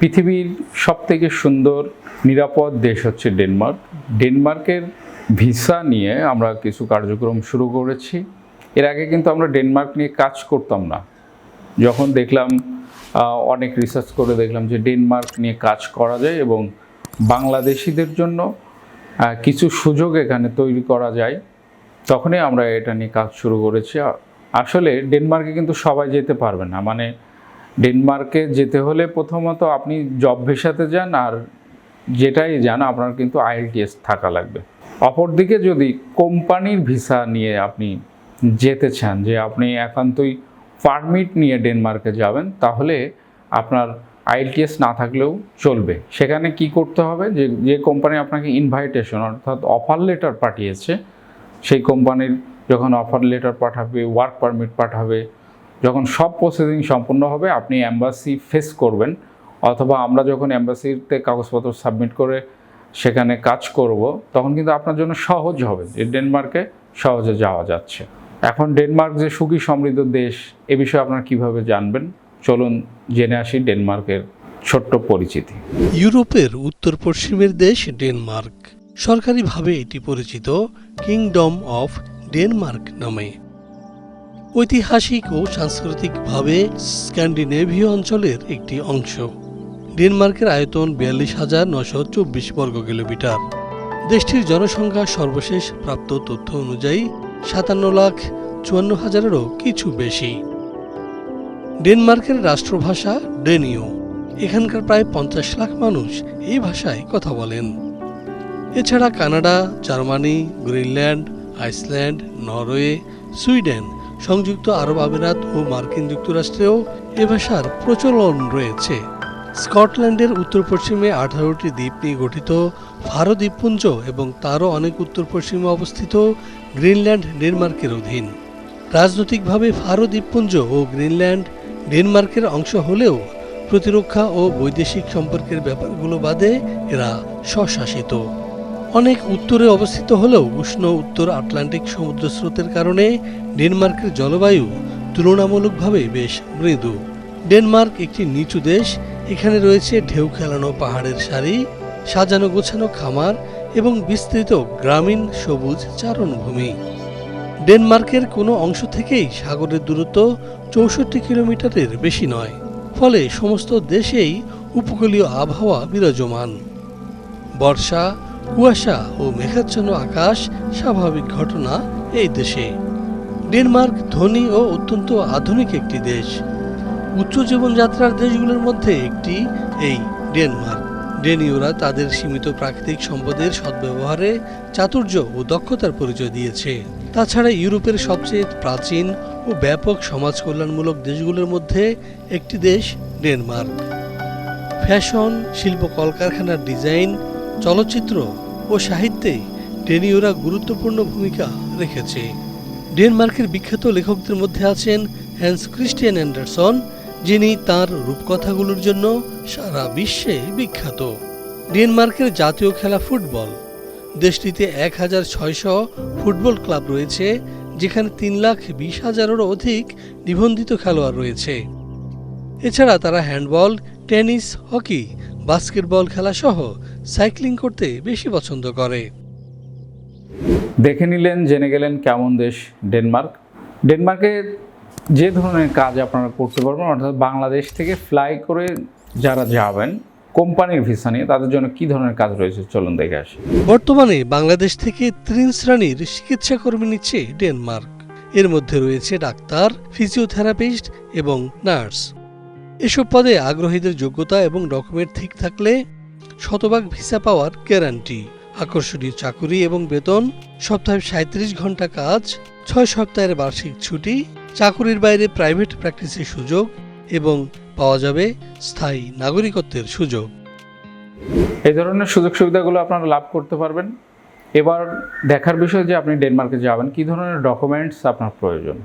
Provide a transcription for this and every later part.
পৃথিবীর সবথেকে সুন্দর, নিরাপদ দেশ হচ্ছে ডেনমার্ক। ডেনমার্কের ভিসা নিয়ে আমরা কিছু কার্যক্রম শুরু করেছি। এর আগে কিন্তু আমরা ডেনমার্ক নিয়ে কাজ করতাম না। যখন দেখলাম অনেক রিসার্চ করে দেখলাম যে ডেনমার্ক নিয়ে কাজ করা যায় এবং বাংলাদেশিদের জন্য কিছু সুযোগ এখানে তৈরি করা যায়, তখনই আমরা এটা নিয়ে কাজ শুরু করেছি। আসলে ডেনমার্কে কিন্তু সবাই যেতে পারবে না। মানে ডেনমার্কে যেতে হলে প্রথমত আপনি জব ভিসাতে যান আর যেটাই যান, আপনার কিন্তু আইএলটিএস থাকা লাগবে। অপরদিকে যদি কোম্পানির ভিসা নিয়ে আপনি যেতে চান, যে আপনি একান্তই পারমিট নিয়ে ডেনমার্কে যাবেন, তাহলে আপনার আইএলটিএস না থাকলেও চলবে। সেখানে কি করতে হবে? যে যে কোম্পানি আপনাকে ইনভাইটেশন অর্থাৎ অফার লেটার পাঠিয়েছে, সেই কোম্পানির যখন অফার লেটার পাঠাবে ওয়ার্ক পারমিট পাঠাবে যখন সব প্রসেসিং সম্পূর্ণ হবে, আপনি অ্যাম্বাসি ফেস করবেন, অথবা আমরা যখন অ্যাম্বাসিতে কাগজপত্র সাবমিট করে সেখানে কাজ করব, তখন কিন্তু আপনার জন্য সহজ হবে যে ডেনমার্কে সহজে যাওয়া যাচ্ছে। এখন ডেনমার্ক যে সুখী সমৃদ্ধ দেশ, এ বিষয়ে আপনারা কীভাবে জানবেন? চলুন জেনে আসি ডেনমার্কের ছোট্ট পরিচিতি। ইউরোপের উত্তর পশ্চিমের দেশ ডেনমার্ক। সরকারিভাবে এটি পরিচিত কিংডম অফ ডেনমার্ক নামে। ঐতিহাসিক ও সাংস্কৃতিকভাবে স্ক্যান্ডিনেভীয় অঞ্চলের একটি অংশ। ডেনমার্কের আয়তন বিয়াল্লিশ হাজার নশো চব্বিশ বর্গ কিলোমিটার। দেশটির জনসংখ্যা সর্বশেষ প্রাপ্ত তথ্য অনুযায়ী সাতান্ন লাখ চুয়ান্ন হাজারেরও কিছু বেশি। ডেনমার্কের রাষ্ট্রভাষা ডেনীয় এখানকার প্রায় পঞ্চাশ লাখ মানুষ এই ভাষায় কথা বলেন। এছাড়া Canada, Germany, Greenland, Iceland, Norway, Sweden সংযুক্ত আরব আমিরাত ও মার্কিন যুক্তরাষ্ট্রেও এ ভাষার প্রচলন রয়েছে। স্কটল্যান্ডের উত্তর পশ্চিমে আঠারোটি দ্বীপ নিয়ে গঠিত ফারো দ্বীপপুঞ্জ এবং তারও অনেক উত্তর পশ্চিমে অবস্থিত গ্রিনল্যান্ড ডেনমার্কের অধীন। রাজনৈতিকভাবে ফারো দ্বীপপুঞ্জ ও গ্রিনল্যান্ড ডেনমার্কের অংশ হলেও প্রতিরক্ষা ও বৈদেশিক সম্পর্কের ব্যাপারগুলো বাদে এরা স্বশাসিত। অনেক উত্তরে অবস্থিত হলেও উষ্ণ উত্তর আটলান্টিক সমুদ্র স্রোতের কারণে ডেনমার্কের জলবায়ু তুলনামূলকভাবে বেশ মৃদু। ডেনমার্ক একটি নিচু দেশ, এখানে রয়েছে ঢেউ খেলানো পাহাড়ের সারি, সাজানো গোছানো খামার এবং বিস্তৃত গ্রামীণ সবুজ চারণভূমি। ডেনমার্কের কোনো অংশ থেকেই সাগরের দূরত্ব চৌষট্টি কিলোমিটারের বেশি নয়, ফলে সমস্ত দেশেই উপকূলীয় আবহাওয়া বিরাজমান। বর্ষা কুয়াশা ও মেঘাচ্ছন্ন আকাশ স্বাভাবিক ঘটনা এই দেশে। ডেনমার্ক ধনী ও অত্যন্ত আধুনিক একটি দেশ। উচ্চ জীবনযাত্রার দেশগুলোর মধ্যে একটি এই ডেনমার্ক। ডেনীয়রা তাদের সীমিত প্রাকৃতিক সম্পদের সদ্ব্যবহারে চাতুর্য ও দক্ষতার পরিচয় দিয়েছে। তাছাড়া ইউরোপের সবচেয়ে প্রাচীন ও ব্যাপক সমাজ কল্যাণমূলক দেশগুলোর মধ্যে একটি দেশ ডেনমার্ক। ফ্যাশন, শিল্প কলকারখানার ডিজাইন চলচ্চিত্র ও সাহিত্যে ডেনীয়রা গুরুত্বপূর্ণ ভূমিকা রেখেছে। ডেনমার্কের বিখ্যাত লেখকদের মধ্যে আছেন হ্যান্স ক্রিস্টিয়ান অ্যান্ডারসন, যিনি তার রূপকথাগুলোর জন্য সারা বিশ্বে বিখ্যাত। ডেনমার্কের জাতীয় খেলা ফুটবল। দেশটিতে এক হাজার ছয়শো ফুটবল ক্লাব রয়েছে, যেখানে তিন লাখ বিশ হাজারেরও অধিক নিবন্ধিত খেলোয়াড় রয়েছে। এছাড়া তারা হ্যান্ডবল, টেনিস, হকি, বাস্কেটবল খেলা সহ সাইক্লিং করতে বেশি পছন্দ করে। দেখে নিলেন জেনে গেলেন কেমন দেশ ডেনমার্ক। ডেনমার্কে যে ধরনের কাজ আপনারা করতে পারবেন অর্থাৎ বাংলাদেশ থেকে ফ্লাই করে যারা যাবেন কোম্পানির ভিসা নিয়ে তাদের জন্য কি ধরনের কাজ রয়েছে? চলুন দেখে আসি। বর্তমানে বাংলাদেশ থেকে তিন শ্রেণির চিকিৎসা কর্মী নিচ্ছে ডেনমার্ক। এর মধ্যে রয়েছে ডাক্তার ফিজিওথেরাপিস্ট এবং নার্স। এসব পদে আগ্রহীদের যোগ্যতা এবং ডকুমেন্ট ঠিক থাকলে শতভাগ ভিসা পাওয়ার গ্যারান্টি। আকর্ষণীয় চাকুরি এবং বেতন সপ্তাহে সাঁত্রিশ ঘণ্টা কাজ ছয় সপ্তাহের বার্ষিক ছুটি চাকুরির বাইরে প্রাইভেট প্র্যাকটিসের সুযোগ এবং পাওয়া যাবে স্থায়ী নাগরিকত্বের সুযোগ। এই ধরনের সুযোগ সুবিধাগুলো আপনারা লাভ করতে পারবেন। এবার দেখার বিষয় যে আপনি ডেনমার্কে যাবেন কি ধরনের ডকুমেন্টস আপনার প্রয়োজন?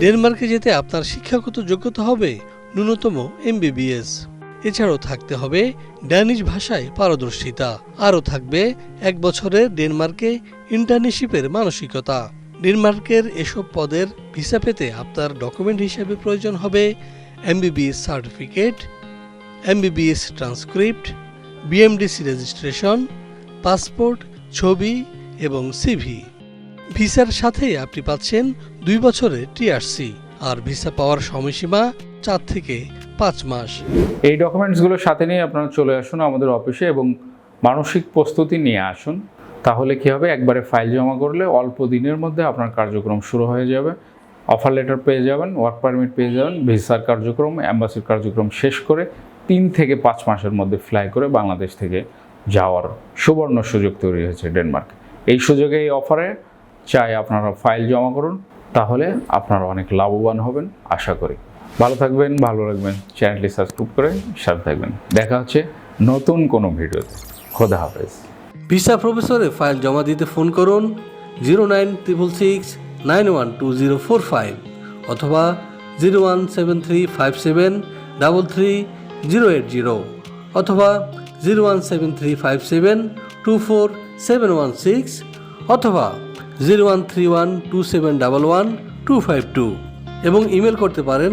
ডেনমার্কে যেতে আপনার শিক্ষাগত যোগ্যতা হবে ন্যূনতম এমবিবিএস। এছাড়াও থাকতে হবে ড্যানিশ ভাষায় পারদর্শিতা। আরও থাকবে এক বছরের ডেনমার্কে ইন্টার্নশিপের মানসিকতা। ডেনমার্কের এসব পদের ভিসা পেতে আপনার ডকুমেন্ট হিসেবে প্রয়োজন হবে MBBS certificate, MBBS transcript, BMDC registration, passport, ছবি এবং সিভি। ভিসার সাথে আপনি পাচ্ছেন দুই বছরের টিআরসি আর ভিসা পাওয়ার সময়সীমা চার থেকে পাঁচ মাস। এই ডকুমেন্টসগুলো সাথে নিয়ে আপনারা চলে আসুন আমাদের অফিসে এবং মানসিক প্রস্তুতি নিয়ে আসুন। তাহলে কি হবে? একবারে ফাইল জমা করলে অল্প দিনের মধ্যে আপনার কার্যক্রম শুরু হয়ে যাবে। অফার লেটার পেয়ে যাবেন, ওয়ার্ক পারমিট পেয়ে যাবেন, ভিসার কার্যক্রম, অ্যাম্বাসির কার্যক্রম শেষ করে তিন থেকে পাঁচ মাসের মধ্যে ফ্লাই করে বাংলাদেশ থেকে যাওয়ার সুবর্ণ সুযোগ তৈরি হয়েছে ডেনমার্কে। এই সুযোগে এই অফারে চাই আপনারা ফাইল জমা করুন, তাহলে আপনারা অনেক লাভবান হবেন, আশা করি। ভালো থাকবেন, ভালো রাখবেন চ্যানেলটি সাবস্ক্রাইব করে সাথে থাকবেন। দেখা হচ্ছে নতুন কোনো ভিডিওতে। খোদা হাফেজ। ভিসা প্রফেসরে ফাইল জমা দিতে ফোন করুন zero nine triple six nine one two zero four five অথবা zero one seven three five seven double three zero eight zero অথবা zero one seven three five seven two four seven one six অথবা zero one three one two seven double one two five two এবং email করতে পারেন